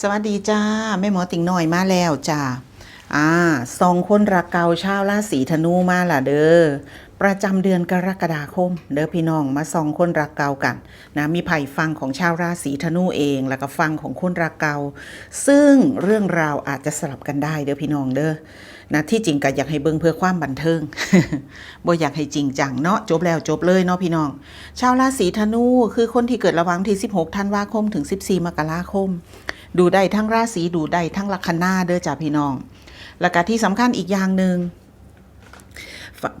สวัสดีจ้าแม่หมอติ่งหน่อยมาแล้วจ้าอ่าสองคนรักเกาชาวราศีธนูมาล่ะเด้อประจำเดือนกรกฎาคม เด้อพี่น้องมาสองคนรักเกากันนะมีไผ่ฟังของชาวราศีธนูเอง แล้วก็ฟังของคนรักเกาซึ่งเรื่องราวอาจจะสลับกันได้เด้อพี่น้องเด้อนะที่จริงก็อยากให้เบิ่งเพื่อความบันเทิงบ่อยากให้จริงจังเนาะจบแล้วจบเลยเนาะพี่น้อง ชาวราศีธนูคือคนที่เกิดระหว่างที่ 16 ธันวาคมถึง 14 มกราคม ดูได้ทั้งราศีดูได้ทั้งลัคนาเด้อจ้าพี่น้อง แล้วก็ที่สำคัญอีกอย่างหนึ่ง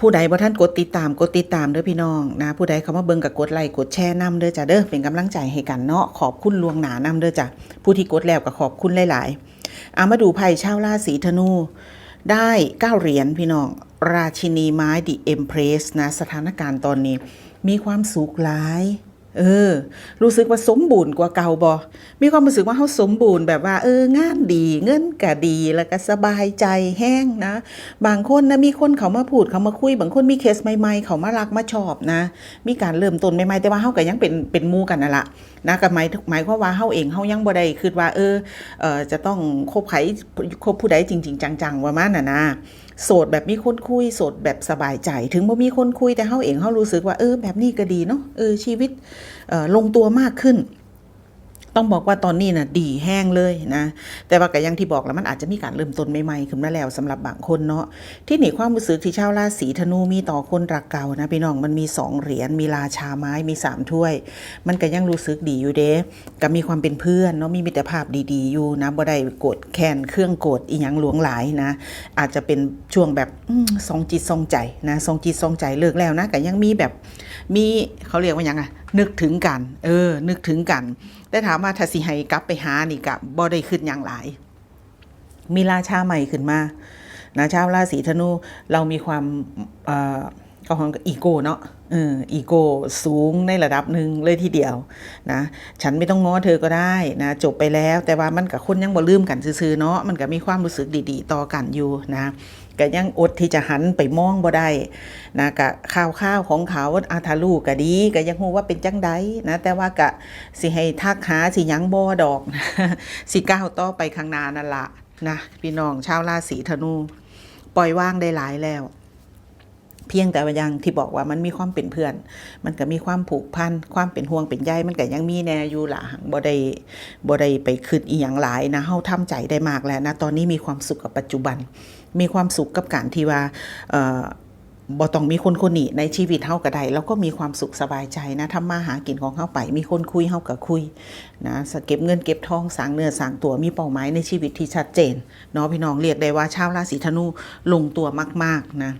ผู้ใดบ่ท่านกดติดตามกดติดตามเด้อพี่น้องนะ ผู้ใดเขามาเบิ่งกับกดไลค์กดแชร์นํเด้อจ้าเด้อเป็นกำลังใจให้กันเนาะขอบคุณลวงหนานํเด้อจ้าผู้ที่กดแล้วก็ขอบคุณหลายๆเอามาดูไพ่ชาวราศีธนู ได้เก้าเหรียญพี่น้อง ราชินีไม้ดิเอ็มเพรสนะสถานการณ์ตอนนี้ มีความสุขหลาย เออ รู้สึกว่าสมบูรณ์กว่าเก่าบอมีความรู้สึกว่าเขาสมบูรณ์แบบว่า เอองานดีเงินก็ดีแล้วก็สบายใจแห้งนะ บางคนนะมีคนเขามาพูดเขามาคุย บางคนมีเคสใหม่ๆ เขามารักมาชอบนะ มีการเริ่มต้นใหม่ๆแต่ว่าเขาก็ยังเป็นเป็นมูกันนั่นละนะก็หมายหมายความว่าเขาเองเขายังบ่ได้คิดว่าเออเออจะต้องคบใครคบผู้ใดจริง ๆ จังๆว่ามันน่ะนะ โสดแบบมีคนคุยโสดแบบสบายใจ ถึงบ่มีคนคุยแต่เฮาเองเฮารู้สึกว่าเออแบบนี้ก็ดีเนาะเออชีวิตออลงตัวมากขึ้น ต้องบอกว่าตอนนี้น่ะดีแห้งเลยนะแต่ว่าก็ยังที่บอกแล้วมันอาจจะมีการเริ่มต้นใหม่ๆขึ้นมาแล้วสำหรับบางคนเนาะที่หนี่ความรู้สึกที่ชาวราศีธนูมีต่อคนรักเก่านะพี่น้องมันมีสองเหรียญมีราชาไม้มีสามถ้วย มันก็ยังรู้สึกดีอยู่เด้ก็มีความเป็นเพื่อนเนาะมีมิตรภาพดีๆอยู่นะบ่ได้โกรธแค้นเครื่องโกรธอีหยังหลวงหลายนะ อาจจะเป็นช่วงแบบสองจิตสองใจนะสองจิตสองใจเลิกแล้วนะก็ยังมีแบบมีเขาเรียกว่ายังอะ นึกถึงกัน เออ นึกถึงกัน แต่ถามว่าถ้าสิให้กลับไปหานี่กับบ่ได้ขึ้นอย่างหลาย มีราชาใหม่ขึ้นมานะชาวราศีธนูเรามีความเอ่อก็ของอีโก้เนาะเอออีโก้สูงในระดับหนึ่งเลยทีเดียวนะ ฉันไม่ต้องง้อเธอก็ได้นะ จบไปแล้ว แต่ว่ามันกับคนยังบ่ลืมกันซื่อๆเนาะมันก็มีความรู้สึกดี ๆ ต่อกันอยู่นะ ก็ยังอดที่จะหันไปมองบ่ได้นะกะข่าวข้าวของเขาอาทาลูกก็ดีก็ยังฮู้ว่าเป็นจังใดนะแต่ว่ากะสิให้ทักหาสิยังบ่ดอก สิก้าวต่อไปข้างหน้านั่นละนะพี่น้องชาวราศีธนู ปล่อยว่างได้หลายแล้วเพียงแต่ว่ายังที่บอกว่ามันมีความเป็นเพื่อน มันก็มีความผูกพัน ความเป็นห่วงเป็นใยมันก็ยังมีแน่อยู่ล่ะหังบ่ได้บ่ได้ไปคิดอีหยังหลายนะเฮาทำใจได้มากแล้วนะ ตอนนี้มีความสุขกับปัจจุบัน มีความสุขกับการที่ว่าเอ่อบ่ต้องมีคนคนนี้ในชีวิตเฮาก็ได้แล้วก็มีความสุขสบายใจนะทำมาหากินของเฮาไป มีคนคุยเฮาก็คุยนะสเก็บเงินเก็บทองสร้างเนื้อสร้างตัวมีเป้าหมายในชีวิตที่ชัดเจนเนาะพี่น้องเรียกได้ว่าชาวราศีธนูลงตัวมากๆนะ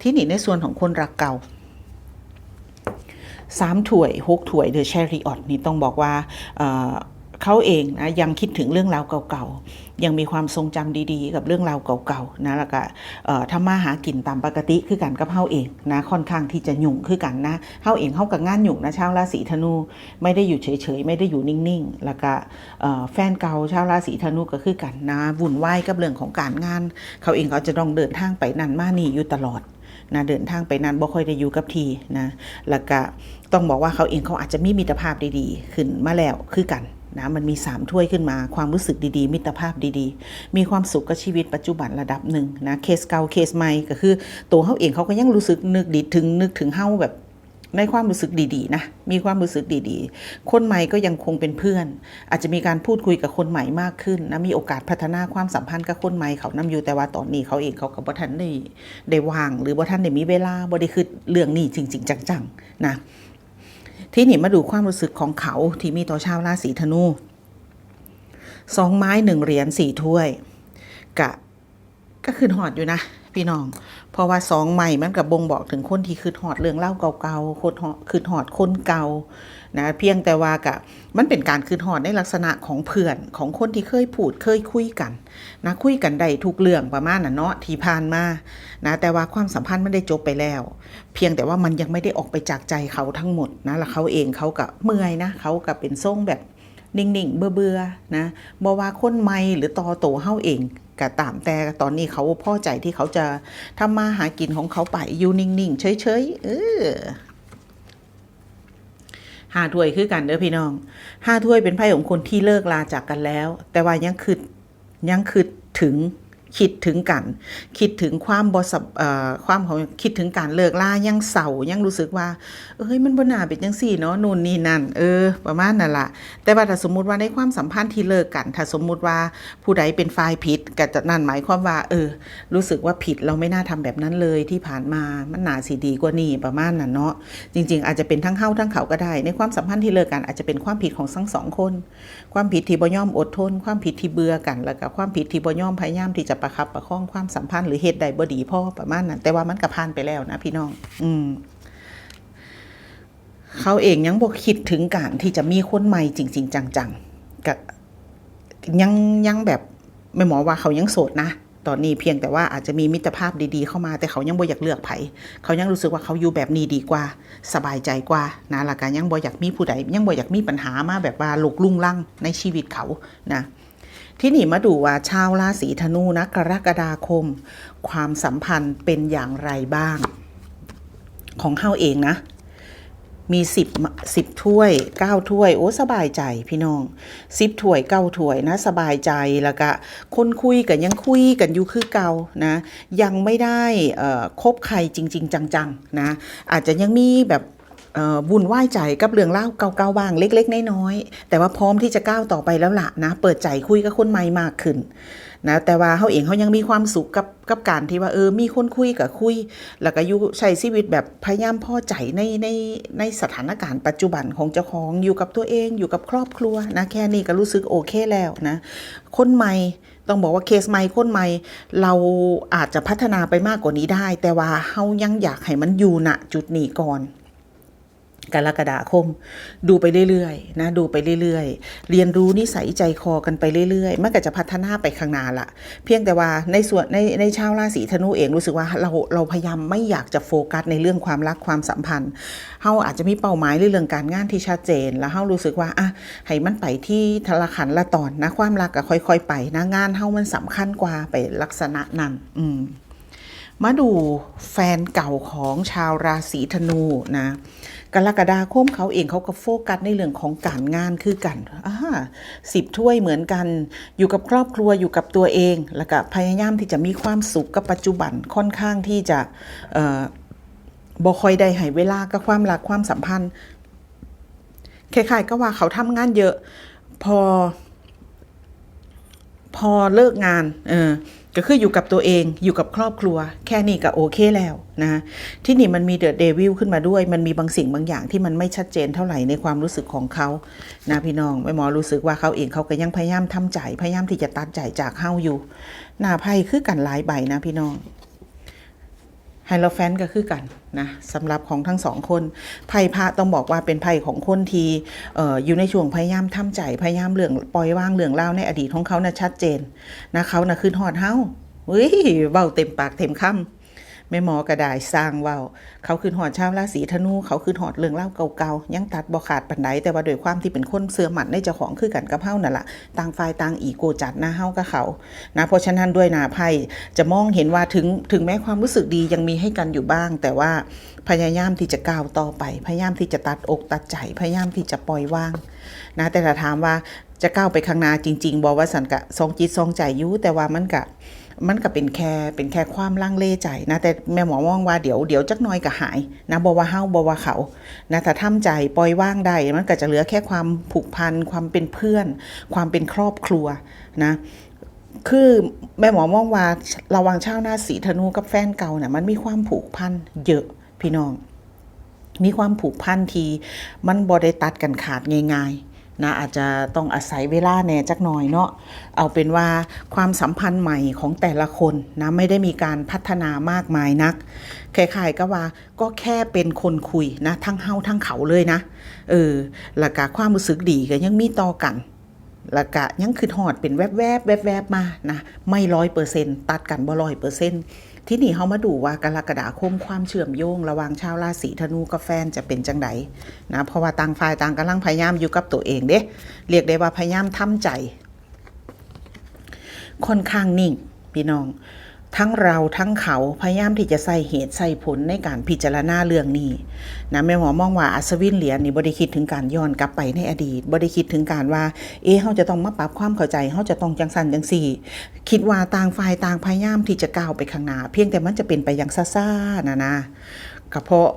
ที่นี่ในส่วนของคนรักเก่าสามถ้วยหกถ้วยเดอะแชริออตนี่ต้องบอกว่า เขาเองนะยังคิดถึงเรื่องราวเก่าๆ ยังมีความทรงจำดีๆ กับเรื่องราวเก่าๆนะแล้วก็ทำมาหากินตามปกติคือกันกับเฮาเองนะค่อนข้างที่จะหยุ่งคือกันนะเฮาเองเฮากับงานหยุ่งนะชาวราศีธนู ไม่ได้อยู่เฉยๆ ไม่ได้อยู่นิ่งๆ แล้วก็แฟนเก่าชาวราศีธนูก็คือกันนะวุ่นวายกับเรื่องของการงาน เขาเองเขาจะต้องเดินทางไปนั่นมานี่อยู่ตลอด นะเดินทางไปนั้นบ่ค่อยได้อยู่กับทีนะแล้วก็ต้องบอกว่าเขาเองเขาอาจจะมีมิตรภาพดีๆ ขึ้นมาแล้วคือกันนะมันมีสามถ้วยขึ้นมาความรู้สึกดีๆ มิตรภาพดีๆ มีความสุขกับชีวิตปัจจุบันระดับหนึ่งนะเคสเก่าเคสใหม่ก็คือตัวเขาเองเขาก็ยังรู้สึกนึกดีถึงนึกถึงเฮาแบบ ในความรู้สึกดีๆนะมีความรู้สึกดีๆ คนใหม่ก็ยังคงเป็นเพื่อน อาจจะมีการพูดคุยกับคนใหม่มากขึ้นนะมีโอกาสพัฒนาความสัมพันธ์กับคนใหม่เขานํอยู่แต่ว่าตอนนี้เขาเองเขาก็บ่ทันได้ได้วาง หรือบ่ทันได้มีเวลาบ่ได้คือเรื่องนี้จริง ๆ จังๆนะที่นี่มาดูความรู้สึกของเขาที่มีต่อชาวราศีธนูสองไม้หนึ่งเหรียญสี่ถ้วยกะก็คืนหอดอยู่นะ พี่น้อง เพราะว่าสองใหม่มันกับบ่งบอกถึงคนที่คืนหอดเรื่องเล่าเก่าๆคนหอดคืนหอดคนเก่านะเพียงแต่ว่ากะมันเป็นการคืนหอดในลักษณะของเพื่อนของคนที่เคยพูดเคยคุยกันนะคุยกันได้ทุกเรื่องประมาณน่ะเนาะที่ผ่านมานะแต่ว่าความสัมพันธ์มันได้จบไปแล้ว เพียงแต่ว่ามันยังไม่ได้ออกไปจากใจเขาทั้งหมดนะแล้วเขาเองเขาก็เมื่อยนะเขาก็เป็นทรงแบบนิ่งๆเบื่อๆนะบ่ว่าคนใหม่หรือต่อโตเฮาเอง ก็ตามแต่ตอนนี้เขาพอใจที่เขาจะทำมาหากินของเขาไปอยู่นิ่งๆเฉยๆเออห้าถ้วยคือกันเด้อพี่น้องห้าถ้วยเป็นไพ่ของคนที่เลิกลาจากกันแล้ว แต่ว่ายังคือยังคือถึง คิดถึงกัน คิดถึงความบสบเอ่อความของคิดถึงการเลิกล่ายังเศร้ายังรู้สึกว่า เอ้ยมันบ่นาเป็นจังซี่เนาะนู่นนี่นั่นเออ ประมาณนั่นละแต่ว่าถ้าสมมติว่าในความสัมพันธ์ที่เลิกกัน ถ้าสมมุติว่าผู้ใดเป็นฝ่ายผิดก็จะนั่นหมายความว่า เออ รู้สึกว่าผิดเราไม่น่าทำแบบนั้นเลยที่ผ่านมามันน่าสิดีกว่านี้ประมาณนั้นเนาะจริง ๆ อาจจะเป็นทั้งเฮาทั้งเขาก็ได้ ในความสัมพันธ์ที่เลิกกันอาจจะเป็นความผิดของทั้งสองคน ความผิดที่บ่ยอมอดทน ความผิดที่เบื่อกันแล้วก็ความผิดที่บ่ยอมพยายามที่จะประคับประคองความสัมพันธ์หรือเหตุใดบ่ดีพ่อประมาณนั้นแต่ว่ามันก็ผ่านไปแล้วนะพี่น้อง อืม เขาเองยังบ่คิดถึงการที่จะมีคนใหม่จริง ๆ จังๆกับยังยังแบบไม่หมอว่าเขายังโสดนะตอนนี้เพียงแต่ว่าอาจจะมีมิตรภาพดีๆเข้ามาแต่เขายังบ่อยากเลือกไผเขายังรู้สึกว่าเขาอยู่แบบนี้ดีกว่า สบายใจกว่านะและกันยังบ่อยากมีผู้ใดยังบ่อยากมีปัญหามาแบบว่าลุกลุ่งลั่งในชีวิตเขานะ ที่นี่มาดูว่าชาวราศีธนูนะกรกฎาคม ความสัมพันธ์เป็นอย่างไรบ้าง ของเฮาเองนะ มีสิบสิบถ้วยเก้าถ้วย โอ้สบายใจพี่น้องสิบถ้วยเก้าถ้วยนะ สบายใจแล้วก็คนคุยกันยังคุยกันอยู่คือเก่านะ ยังไม่ได้คบใครจริง ๆ จังๆนะ อาจจะยังมีแบบ เอ่อบุญไหว้ใจกับเรื่องเล่าเก่าๆบ้างเล็ก ๆ น้อยๆแต่ว่าพร้อมที่จะก้าวต่อไปแล้วล่ะนะเปิดใจคุยกับคนใหม่มากขึ้นนะแต่ว่าเขาเองเขายังมีความสุขกับกับการที่ว่าเออมีคนคุยกับคุย แล้วก็อยู่ใช้ชีวิตแบบพยายามพอใจในในในสถานการณ์ปัจจุบันของเจ้าของอยู่กับตัวเองอยู่กับครอบครัวนะแค่นี้ก็รู้สึกโอเคแล้วนะคนใหม่ต้องบอกว่าเคสใหม่คนใหม่เราอาจจะพัฒนาไปมากกว่านี้ได้ แต่ว่าเขายังอยากให้มันอยู่ณจุดนี้ก่อน กรกฎาคม ดูไปเรื่อยๆนะดูไปเรื่อยๆ เรียนรู้นิสัยใจคอกันไปเรื่อยๆมันก็จะพัฒนาไปข้างหน้าละเพียงแต่ว่าในส่วนในในชาวราศีธนูเองรู้สึกว่าเราเราพยายามไม่อยากจะโฟกัสในเรื่องความรักความสัมพันธ์เฮาอาจจะมีเป้าหมายเรื่องการงานที่ชัดเจน แล้วเฮารู้สึกว่าอะให้มันไปที่ทละขันละตอนนะความรักก็ค่อย ๆ ไปนะงานเฮามันสำคัญกว่าไปลักษณะนั้นอืมมาดูแฟนเก่าของชาวราศีธนูนะ กรกฎาคมเขาเองเขาก็โฟกัสในเรื่องของการงานคือกันอ่าสิบถ้วยเหมือนกัน อยู่กับครอบครัวอยู่กับตัวเอง แล้วก็พยายามที่จะมีความสุขกับปัจจุบันค่อนข้างที่จะเอ่อบ่คอยได้ให้เวลากับความรักความสัมพันธ์คล้ายๆก็ว่าเขาทำงานเยอะ พอ พอเลิกงาน เออ ก็คืออยู่กับตัวเองอยู่กับครอบครัว แค่นี้ก็โอเคแล้วนะที่นี่มันมีเดอะเดวิลขึ้นมาด้วย มันมีบางสิ่งบางอย่างที่มันไม่ชัดเจนเท่าไหร่ในความรู้สึกของเขานะพี่น้องไม่หมอรู้สึกว่าเขาเองเขาก็ยังพยายามทำใจพยายามที่จะตัดใจจากเฮาอยู่หน้าไพ่คือกันหลายใบนะพี่น้อง ไฮโลแฟนก็คือกันนะสำหรับของทั้งสองคนไพ่พระต้องบอกว่าเป็นไพ่ของคนที่เอ่ออยู่ในช่วงพยายามทำใจพยายามเรื่องปล่อยวางเรื่องเล่าในอดีตของเขานะ่ะชัดเจนนะเขานะ่ะคืนหอดเฮาเฮ้ยเบาเต็มปากเต็มคำ แม่หมอกระดายสร้างเว้า เขาคือหอดชาวราศีธนู เขาคือหอดเรื่องเล่าเก่าๆ ยังตัดบ่ขาดปันไดแต่ว่าโดวยความที่เป็นคนเสื่อหมันในเจ้าของคือกันกับเฮานั่นล่ะต่างฝ่ายต่างอีโกจัดหน้าเฮากับเขานะเพราะฉะนั้นด้วยนาไพ่จะมองเห็นว่าถึงถึงแม้ความรู้สึกดียังมีให้กันอยู่บ้าง แต่ว่าพยายามที่จะก้าวต่อไป พยายามที่จะตัดอกตัดใจพยายามที่จะปล่อยวางนะแต่ถ้าถามว่าจะก้าวไปข้างหน้าจริง ๆบอกว่าสันกะทรงจิตทรงใจยุแต่ว่ามันกะ มันก็เป็นแค่เป็นแค่ความลังเลใจนะแต่แม่หมอมองว่าเดี๋ยวเดี๋ยวจักน้อยก็หายนะบอกว่าเฮาบว่าเขานะถ้าทำใจปล่อยว่างได้มันก็จะเหลือแค่ความผูกพันความเป็นเพื่อน ความเป็นครอบครัวนะคือแม่หมอมองว่าระวังเช่าวนาสีธนูกับแฟนเก่าเนี่ยมันมีความผูกพันเยอะพี่น้อง มีความผูกพันทีมันบ่ได้ตัดกันขาดง่ายๆ นะอาจจะต้องอาศัยเวลาแน่จักหน่อยเนาะเอาเป็นว่าความสัมพันธ์ใหม่ของแต่ละคนนะไม่ได้มีการพัฒนามากมายนักคล้ายๆก็ว่าก็แค่เป็นคนคุยนะทั้งเฮาทั้งเขาเลยนะเออแล้วก็ความรู้สึกดีก็ยังมีต่อกันแล้วก็ยังคือหอดเป็นแวบๆแวบๆมานะไม่ร้อยเปอร์เซ็นต์ตัดกันบ่ร้อยเปอร์เซ็นต์ ที่นี่เขามาดูว่ากรกฎาคมความเชื่อมโยง ระหว่างชาวราศีธนูกับแฟนจะเป็นจังไดนะเพราะว่าต่างฝ่ายต่างกำลังพยายามอยู่กับตัวเองเด้เรียกได้ว่าพยายามทำใจ ค่อนข้างนิ่งพี่น้อง ทั้งเราทั้งเขาพยายามที่จะใส่เหตุใส่ผลในการพิจารณาเรื่องนี้นะแม่หมอมองว่าอัศวินเหรียญนี่บ่ได้คิดถึงการย้อนกลับไปในอดีตบ่ได้คิดถึงการว่า เอ๊เฮาจะต้องมาปรับความเข้าใจเฮาจะต้องจังสันจังสี่ คิดว่าต่างฝ่ายต่างพยายามที่จะก้าวไปข้างหน้าเพียงแต่มันจะเป็นไปอย่างซ่าๆนะนะก็เพราะ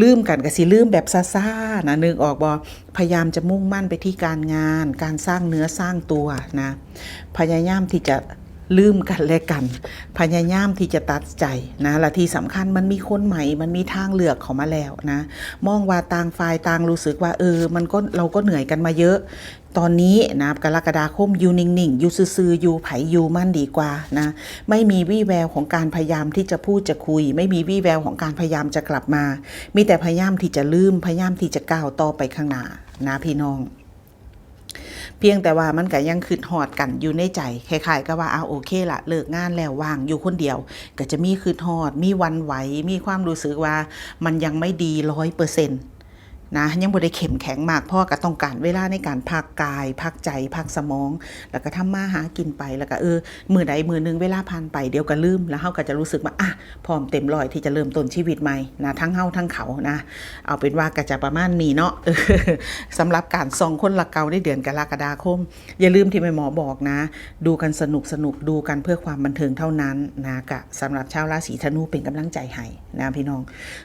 ลืมกันก็สิลืมแบบซ่าๆนะนึกออกบ่พยายามจะมุ่งมั่นไปที่การงาน การสร้างเนื้อสร้างตัวนะ พยายามที่จะ ลืมกันและกัน พยายามที่จะตัดใจนะและที่สำคัญมันมีคนใหม่ มันมีทางเลือกเขามาแล้วนะ มองว่าต่างฝ่ายต่างรู้สึกว่าเออ มันก็เราก็เหนื่อยกันมาเยอะ ตอนนี้นะกรกฎาคมอยู่นิ่งๆอยู่ซื่อๆอยู่ไผอยู่มั่นดีกว่านะไม่มีวี่แววของการพยายามที่จะพูดจะคุย ไม่มีวี่แววของการพยายามจะกลับมา มีแต่พยายามที่จะลืมพยายามที่จะก้าวต่อไปข้างหน้านะพี่น้อง เพียงแต่ว่ามันก็ยังคืดหอดกันอยู่ในใจคล้ายๆก็ว่าเอาโอเคละเลิกงานแล้วว่างอยู่คนเดียว ก็จะมีคืดหอด มีวันไหวมีความรู้สึกว่ามันยังไม่ดีร้อยเปอร์เซ็นต์ นะยังบ่ได้เข้มแข็งมากพ่อก็ต้องการเวลาในการพักกายพักใจพักสมอง แล้วก็ทำมาหากินไปแล้วก็เออมือใดมือหนึงเวลาผ่านไปเดี๋ยวก็ลืมแล้วเฮาก็จะรู้สึกว่าอะพร้อมเต็มร้อยที่จะเริ่มต้นชีวิตใหม่นะทั้งเฮาทั้งเขานะเอาเป็นว่าก็จะประมาณนี้เนาะเออสำหรับการส่องคนละเกาในเดือนกรกฎาคม อย่าลืมที่แม่หมอบอกนะ ดูกันสนุกสนุกดูกันเพื่อความบันเทิงเท่านั้นนะกะสำหรับชาวราศีธนูเป็นกำลังใจให้นะพี่น้อง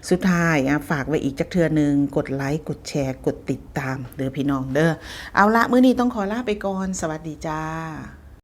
สุดท้ายอะฝากไว้อีกจักเทือหนึ่งกดไลค์กดแชร์กดติดตามเด้อพี่น้องเด้อเอาละมื้อนี้ต้องขอลาไปก่อน สวัสดีจ้า